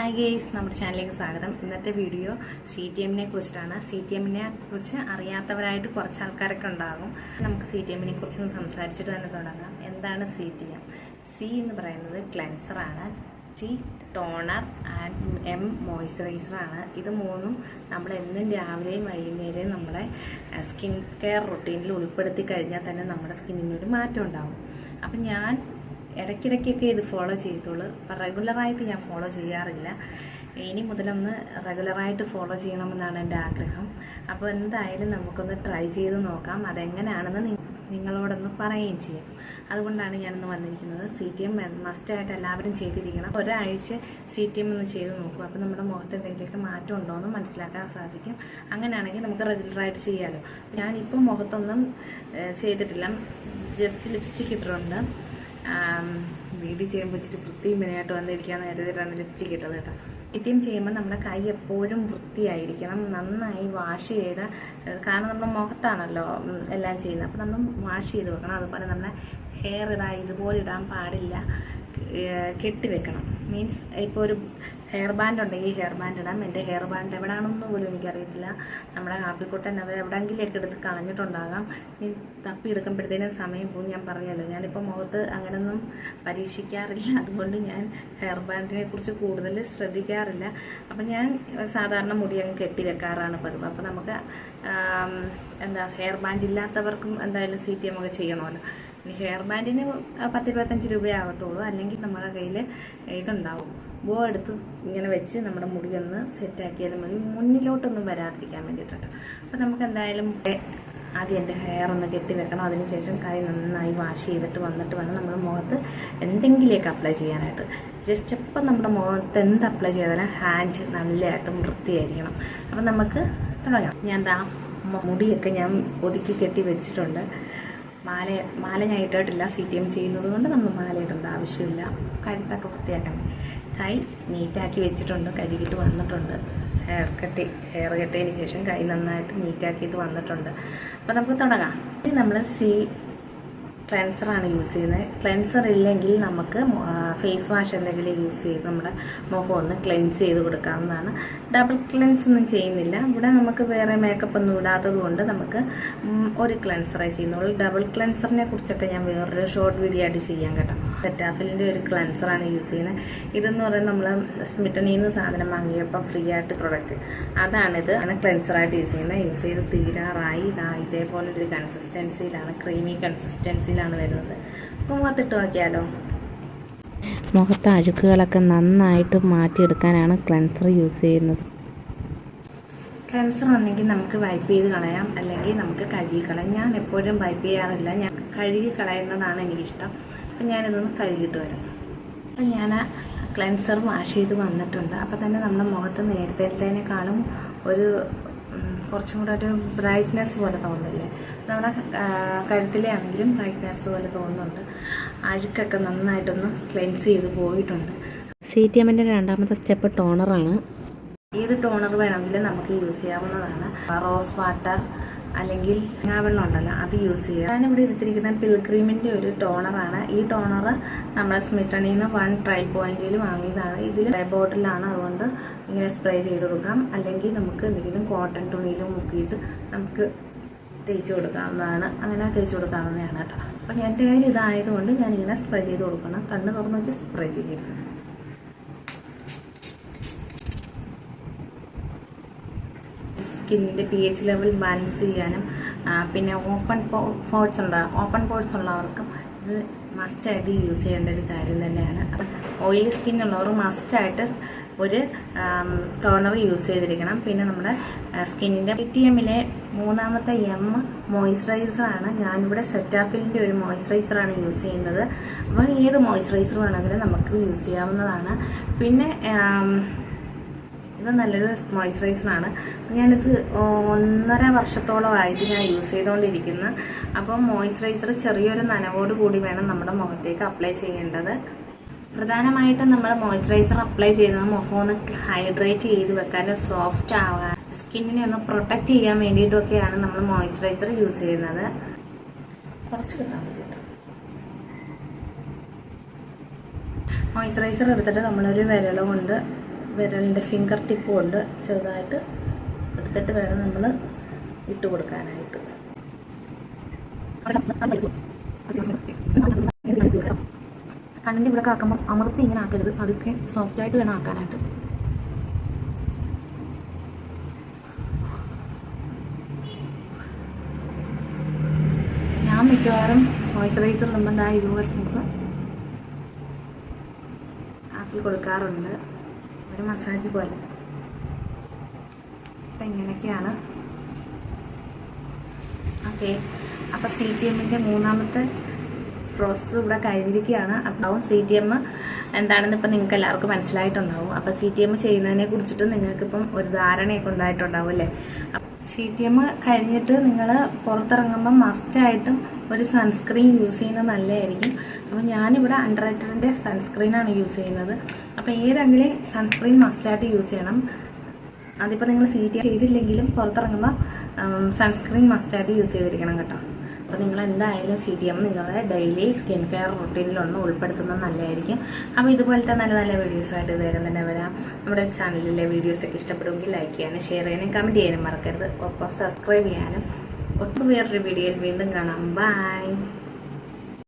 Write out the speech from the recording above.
Hi guys നമ്മുടെ ചാനലിലേക്ക് സ്വാഗതം. ഇന്നത്തെ വീഡിയോ സി ടി എമ്മിനെ കുറിച്ചിട്ടാണ്. സി ടി എമ്മിനെ കുറിച്ച് അറിയാത്തവരായിട്ട് കുറച്ച് ആൾക്കാരൊക്കെ ഉണ്ടാകും നമുക്ക് സി ടി എമ്മിനെ കുറിച്ചൊന്ന് സംസാരിച്ചിട്ട് തന്നെ തുടങ്ങാം. എന്താണ് സി ടി എം സി എന്ന് പറയുന്നത് ക്ലെൻസറാണ് ടി ടോണർ ആൻഡ് എം മോയ്സ്ചറൈസറാണ് ഇത് മൂന്നും നമ്മൾ എന്നും രാവിലെയും വൈകുന്നേരവും നമ്മുടെ സ്കിൻ കെയർ റൊട്ടീനിൽ ഉൾപ്പെടുത്തി കഴിഞ്ഞാൽ തന്നെ നമ്മുടെ സ്കിന്നിനൊരു മാറ്റം ഉണ്ടാകും അപ്പം ഞാൻ ഇടയ്ക്കിടയ്ക്കൊക്കെ ഇത് ഫോളോ ചെയ്തോളൂ അപ്പം റെഗുലറായിട്ട് ഞാൻ ഫോളോ ചെയ്യാറില്ല. ഇനി മുതലൊന്ന് റെഗുലറായിട്ട് ഫോളോ ചെയ്യണമെന്നാണ് എന്റെ ആഗ്രഹം. അപ്പോൾ എന്തായാലും നമുക്കൊന്ന് ട്രൈ ചെയ്ത് നോക്കാം. അതെങ്ങനെയാണെന്ന് നിങ്ങളോടൊന്ന് പറയുകയും ചെയ്യും. അതുകൊണ്ടാണ് ഞാനിന്ന് വന്നിരിക്കുന്നത്. സി ടി എം മസ്റ്റായിട്ട് എല്ലാവരും ചെയ്തിരിക്കണം. ഒരാഴ്ച സി ടി എം ഒന്ന് ചെയ്ത് നോക്കും. അപ്പോൾ നമ്മുടെ മുഖത്ത് എന്തെങ്കിലുമൊക്കെ മാറ്റം ഉണ്ടോ എന്ന് മനസ്സിലാക്കാൻ സാധിക്കും. അങ്ങനെയാണെങ്കിൽ നമുക്ക് റെഗുലറായിട്ട് ചെയ്യാമല്ലോ ഞാനിപ്പോൾ മുഖത്തൊന്നും ചെയ്തിട്ടില്ല. ജസ്റ്റ് ലിപ്സ്റ്റിക് ഇട്ടിട്ടുണ്ട്. വീഡിയോ ചെയ്യുമ്പോൾ ഇച്ചിരി വൃത്തിയും മെനയായിട്ട് വന്നിരിക്കാന്ന് കരുതിയിട്ടാണ് ലിപ്സ്റ്റിക് ഇട്ടത് കേട്ടോ. ഇറ്റിയും ചെയ്യുമ്പോൾ നമ്മുടെ കൈ എപ്പോഴും വൃത്തിയായിരിക്കണം. നന്നായി വാഷ് ചെയ്ത കാരണം നമ്മുടെ മുഖത്താണല്ലോ എല്ലാം ചെയ്യുന്നത്. അപ്പോൾ നമ്മൾ വാഷ് ചെയ്ത് വെക്കണം. അതുപോലെ നമ്മുടെ ഹെയർ ഇതാ ഇതുപോലെ ഇടാൻ പാടില്ല. കെട്ടിവെക്കണം മീൻസ് ഇപ്പോൾ ഒരു ഹെയർ ബാൻഡ് ഉണ്ടെങ്കിൽ ഹെയർ ബാൻഡ് ഇടാം. എന്റെ ഹെയർ ബാൻഡ് എവിടെയാണെന്ന് പോലും എനിക്കറിയത്തില്ല. നമ്മുടെ ആപ്പിക്കുട്ടൻ അത് എവിടെയെങ്കിലൊക്കെ എടുത്ത് കളഞ്ഞിട്ടുണ്ടാകാം. ഇനി തപ്പി എടുക്കുമ്പോഴത്തേനും സമയം പോകും. ഞാൻ പറഞ്ഞല്ലോ ഞാനിപ്പോൾ മുഖത്ത് അങ്ങനെയൊന്നും പരീക്ഷിക്കാറില്ല. അതുകൊണ്ട് ഞാൻ ഹെയർ ബാൻഡിനെ കുറിച്ച് കൂടുതൽ ശ്രദ്ധിക്കാറില്ല. അപ്പം ഞാൻ സാധാരണ മുടി അങ്ങ് കെട്ടി വെക്കാറാണ് പതിവ്. അപ്പോൾ നമുക്ക് എന്താ ഹെയർ ബാൻഡ് ഇല്ലാത്തവർക്കും എന്തായാലും സി ടി എം ഒക്കെ ചെയ്യണമല്ലോ. ഹെയർ ബാൻഡിന് പത്ത് ഇരുപത്തഞ്ച് രൂപയാകത്തുള്ളൂ അല്ലെങ്കിൽ നമ്മുടെ കയ്യിൽ ഇതുണ്ടാവും. ബോ എടുത്ത് ഇങ്ങനെ വെച്ച് നമ്മുടെ മുടി ഒന്ന് സെറ്റാക്കിയാൽ മതി. മുന്നിലോട്ടൊന്നും വരാതിരിക്കാൻ വേണ്ടിയിട്ടുണ്ട് അപ്പോൾ നമുക്ക് എന്തായാലും ആദ്യം എന്റെ ഹെയർ ഒന്ന് കെട്ടി വെക്കണം. അതിനുശേഷം കൈ നന്നായി വാഷ് ചെയ്തിട്ട് വന്നിട്ട് വേണം നമ്മൾ മുഖത്ത് എന്തെങ്കിലുമൊക്കെ അപ്ലൈ ചെയ്യാനായിട്ട്. ജസ്റ്റ് എപ്പം നമ്മുടെ മുഖത്ത് എന്ത് അപ്ലൈ ചെയ്താലും ഹാൻഡ് നല്ലതായിട്ടും വൃത്തിയായിരിക്കണം. അപ്പം നമുക്ക് തുടങ്ങാം. ഞാൻ ദാ മുടിയൊക്കെ ഞാൻ ഒതുക്കി കെട്ടി വെച്ചിട്ടുണ്ട്. മാല മാല ഞാൻ ഇട്ടിട്ടില്ല സി ടി എം ചെയ്യുന്നത് കൊണ്ട് നമ്മൾ മാല ഇടേണ്ട ആവശ്യമില്ല. കഴുത്തൊക്കെ വൃത്തിയാക്കണം കൈ നീറ്റാക്കി വെച്ചിട്ടുണ്ട്. കഴുകിയിട്ട് വന്നിട്ടുണ്ട്. ഹെയർ കട്ട് ഹെയർ കെട്ടിയതിന് ശേഷം കൈ നന്നായിട്ട് നീറ്റാക്കിയിട്ട് വന്നിട്ടുണ്ട്. അപ്പോൾ നമുക്ക് തുടങ്ങാം. നമ്മൾ സി ക്ലെൻസറാണ് യൂസ് ചെയ്യുന്നത്. ക്ലെൻസർ ഇല്ലെങ്കിൽ നമുക്ക് ഫേസ് വാഷ് എന്തെങ്കിലും യൂസ് ചെയ്ത് നമ്മുടെ മുഖം ഒന്ന് ക്ലെൻസ് ചെയ്ത് കൊടുക്കാവുന്നതാണ്. ഡബിൾ ക്ലെൻസ് ഒന്നും ചെയ്യുന്നില്ല. ഇവിടെ നമുക്ക് വേറെ മേക്കപ്പ് ഒന്നും ഇടാത്തത് കൊണ്ട് നമുക്ക് ഒരു ക്ലെൻസറേ ചെയ്യുന്നുള്ളൂ. ഡബിൾ ക്ലെൻസറിനെ കുറിച്ചൊക്കെ ഞാൻ വേറൊരു ഷോർട്ട് വീഡിയോ ആയിട്ട് ചെയ്യാൻ കേട്ടോ. സെറ്റാഫിലിന്റെ ഒരു ക്ലൻസറാണ് യൂസ് ചെയ്യുന്നത് ഇതെന്ന് പറയുന്നത് നമ്മൾ സ്മിറ്റണിയിൽ നിന്ന് സാധനം വാങ്ങിയപ്പോൾ ഫ്രീ ആയിട്ട് പ്രൊഡക്റ്റ് അതാണിത്. ആണ് ക്ലൻസറായിട്ട് യൂസ് ചെയ്യുന്നത് യൂസ് ചെയ്ത് തീരാറായി. ഇതാ ഇതേപോലെ ഒരു കൺസിസ്റ്റൻസിയിലാണ് ക്രീമി കൺസിസ്റ്റൻസിയിലാണ് വരുന്നത്. അപ്പോൾ മുഖത്തിട്ട് നോക്കിയാലോ. മുഖത്തെ അഴുക്കുകളൊക്കെ നന്നായിട്ട് മാറ്റിയെടുക്കാനാണ് ക്ലൻസർ യൂസ് ചെയ്യുന്നത്. ക്ലൻസർ ഒന്നെങ്കിൽ നമുക്ക് വൈപ്പ് ചെയ്ത് കളയാം. അല്ലെങ്കിൽ നമുക്ക് കഴുകി കളയാം. ഞാൻ എപ്പോഴും വൈപ്പ് ചെയ്യാറില്ല. ഞാൻ കഴുകി കളയുന്നതാണ് എനിക്കിഷ്ടം. അപ്പം ഞാനിതൊന്ന് കഴുകിയിട്ട് വരാം. അപ്പം ഞാൻ ക്ലെൻസർ വാഷ് ചെയ്ത് വന്നിട്ടുണ്ട്. അപ്പം തന്നെ നമ്മുടെ മുഖത്ത് നേരത്തേക്കാളും ഒരു കുറച്ചും കൂടെ ഒരു ബ്രൈറ്റ്നെസ് പോലെ തോന്നില്ലേ നമ്മുടെ കഴുത്തിലെ ആണെങ്കിലും ബ്രൈറ്റ്നെസ് പോലെ തോന്നുന്നുണ്ട്. അഴുക്കൊക്കെ നന്നായിട്ടൊന്ന് ക്ലെൻസ് ചെയ്ത് പോയിട്ടുണ്ട്. സി ടി എമ്മിന്റെ രണ്ടാമത്തെ സ്റ്റെപ്പ് ടോണറാണ് ഏത് ടോണർ വേണമെങ്കിലും നമുക്ക് യൂസ് ചെയ്യാവുന്നതാണ്. റോസ് വാട്ടർ അല്ലെങ്കിൽ വെള്ളം ഉണ്ടല്ലോ അത് യൂസ് ചെയ്യാം ഞാനിവിടെ എടുത്തിരിക്കുന്ന പിൽക്രീമിന്റെ ഒരു ടോണറാണ് ഈ ടോണർ നമ്മളെ സ്മിറ്റണിൽ നിന്ന് വൺ ട്രൈ പോയിന്റിൽ വാങ്ങിയതാണ്. ഇതിൽ ബോട്ടിലാണ് അതുകൊണ്ട് ഇങ്ങനെ സ്പ്രേ ചെയ്ത് കൊടുക്കാം. അല്ലെങ്കിൽ നമുക്ക് എന്തെങ്കിലും കോട്ടൺ തുണിയിൽ മുക്കിയിട്ട് നമുക്ക് തേച്ച് കൊടുക്കാവുന്നതാണ്. അങ്ങനെ തേച്ച് കൊടുക്കാവുന്നതാണ് കേട്ടോ. അപ്പം ഞാൻ കയ്യിൽ ഇതായതുകൊണ്ട് ഞാനിങ്ങനെ സ്പ്രേ ചെയ്ത് കൊടുക്കണം. കണ്ണ് തുറന്ന് വെച്ച് സ്പ്രേ ചെയ്യരുത്. സ്കിന്നിന്റെ പി എച്ച് ലെവൽ ബാലൻസ് ചെയ്യാനും പിന്നെ ഓപ്പൺ ഫോർട്സ് ഉണ്ട് ഓപ്പൺ ഫോർട്സ് ഉള്ളവർക്കും ഇത് മസ്റ്റായിട്ട് യൂസ് ചെയ്യേണ്ട ഒരു കാര്യം തന്നെയാണ്. ഓയിലി സ്കിൻ ഉള്ളവർ മസ്റ്റായിട്ട് ഒരു ടോണർ യൂസ് ചെയ്തിരിക്കണം. പിന്നെ നമ്മുടെ സ്കിന്നിന്റെ പി ടി എമ്മിലെ മൂന്നാമത്തെ എം മോയ്സ്ചറൈസറാണ് ഞാനിവിടെ സെറ്റാഫിലിന്റെ ഒരു മോയ്സ്ചറൈസറാണ് യൂസ് ചെയ്യുന്നത്. അപ്പോൾ ഏത് മോയ്സ്ചറൈസർ വേണമെങ്കിലും നമുക്ക് യൂസ് ചെയ്യാവുന്നതാണ്. പിന്നെ ഇത് നല്ലൊരു മോയ്സ്ചറൈസറാണ് ഞാനിത് ഒന്നര വർഷത്തോളമായിട്ട് ഞാൻ യൂസ് ചെയ്തുകൊണ്ടിരിക്കുന്നു അപ്പം മോയ്സ്ചറൈസർ ചെറിയൊരു നനവോട് കൂടി വേണം നമ്മുടെ മുഖത്തേക്ക് അപ്ലൈ ചെയ്യേണ്ടത്. പ്രധാനമായിട്ടും നമ്മൾ മോയ്സ്ചറൈസർ അപ്ലൈ ചെയ്യുന്നത് മുഖം ഒന്ന് ഹൈഡ്രേറ്റ് ചെയ്ത് വെക്കാൻ സോഫ്റ്റ് ആവാൻ സ്കിന്നിനെ ഒന്ന് പ്രൊട്ടക്റ്റ് ചെയ്യാൻ വേണ്ടിയിട്ടൊക്കെയാണ് നമ്മൾ മോയ്സ്ചറൈസർ യൂസ് ചെയ്യുന്നത്. കുറച്ച് കിട്ടാൻ മതി മോയ്സ്ചറൈസർ എടുത്തിട്ട് നമ്മളൊരു വിരൽ കൊണ്ട് വിരലിന്റെ ഫിംഗർ ടിപ്പ് കൊണ്ട് ചെറുതായിട്ട് എടുത്തിട്ട് വേണം നമ്മൾ ഇട്ട് കൊടുക്കാനായിട്ട്. കണ്ണിന്റെ ഇവിടെ ആക്കുമ്പോൾ അമർത്തി ഇങ്ങനെ ആക്കരുത്. അതൊക്കെ സോഫ്റ്റ് ആയിട്ട് വേണം ആക്കാനായിട്ട്. ഞാൻ മിക്കവാറും മോയ്സ്ചറൈസർ ആ ഇതുപോലത്തെ ആക്കി കൊടുക്കാറുണ്ട്. ഒരു മസാജ് പോലെ. അപ്പം ഇങ്ങനെയൊക്കെയാണ്. ഓക്കെ. അപ്പം സി ടി എമ്മിന്റെ മൂന്നാമത്തെ പ്രോസസ്സ് ഇവിടെ കഴിഞ്ഞിരിക്കുകയാണ്. അപ്പം സി ടി എം എന്താണെന്ന് ഇപ്പം നിങ്ങൾക്ക് എല്ലാവർക്കും മനസ്സിലായിട്ടുണ്ടാവും. അപ്പം സി ടി എം ചെയ്യുന്നതിനെ കുറിച്ചിട്ട് നിങ്ങൾക്കിപ്പം ഒരു ധാരണയൊക്കെ ഉണ്ടായിട്ടുണ്ടാവും അല്ലേ? സി ടി എം കഴിഞ്ഞിട്ട് നിങ്ങൾ പുറത്തിറങ്ങുമ്പോൾ മസ്റ്റായിട്ടും ഒരു സൺസ്ക്രീൻ യൂസ് ചെയ്യുന്നത് നല്ലതായിരിക്കും. അപ്പോൾ ഞാനിവിടെ അണ്ടർ റൈറ്ററിന്റെ സൺസ്ക്രീനാണ് യൂസ് ചെയ്യുന്നത്. അപ്പോൾ ഏതെങ്കിലും സൺസ്ക്രീൻ മസ്റ്റായിട്ട് യൂസ് ചെയ്യണം. അതിപ്പോൾ നിങ്ങൾ സി ടി ചെയ്തില്ലെങ്കിലും പുറത്തിറങ്ങുമ്പോൾ സൺസ്ക്രീൻ മസ്റ്റായിട്ട് യൂസ് ചെയ്തിരിക്കണം കേട്ടോ. അപ്പോൾ നിങ്ങൾ എന്തായാലും സി ടി എം നിങ്ങളുടെ ഡെയിലി സ്കിൻ കെയർ റൊട്ടീനിലൊന്ന് ഉൾപ്പെടുത്തുന്നത് നല്ലതായിരിക്കും. അപ്പോൾ ഇതുപോലത്തെ നല്ല നല്ല വീഡിയോസുമായിട്ട് വേഗം തന്നെ വരാം. നമ്മുടെ ചാനലിലെ വീഡിയോസൊക്കെ ഇഷ്ടപ്പെടുമെങ്കിൽ ലൈക്ക് ചെയ്യാനും ഷെയർ ചെയ്യാനും കമന്റ് ചെയ്യാനും മറക്കരുത്. ഒപ്പം സബ്സ്ക്രൈബ് ചെയ്യാനും. ഒട്ടും വേറൊരു വീഡിയോയിൽ വീണ്ടും കാണാം. ബൈ